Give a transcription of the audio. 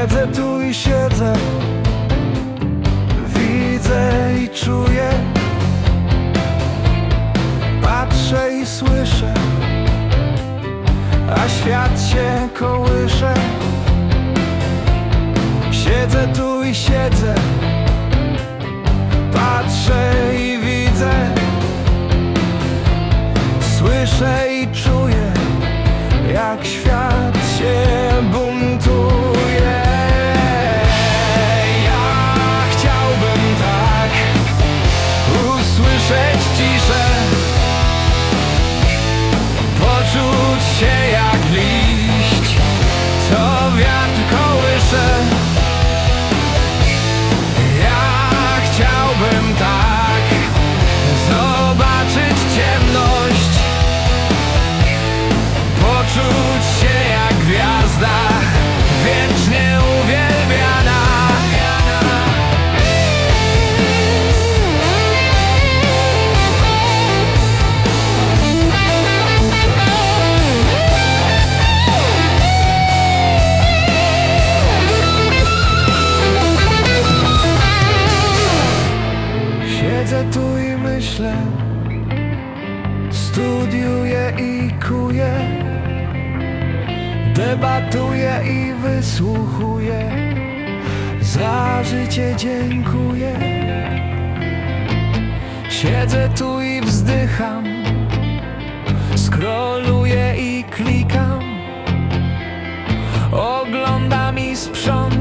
Siedzę tu i siedzę. Widzę i czuję. Patrzę i słyszę. A świat się kołysze. Siedzę tu i siedzę. Patrzę i widzę. Słyszę i czuję Jak świat się buntuje się jak liść. To myślę. Studiuję i kuję. Debatuję i wysłuchuję. Za życie dziękuję. Siedzę tu i wzdycham. Scrolluję i klikam. Oglądam i sprzątam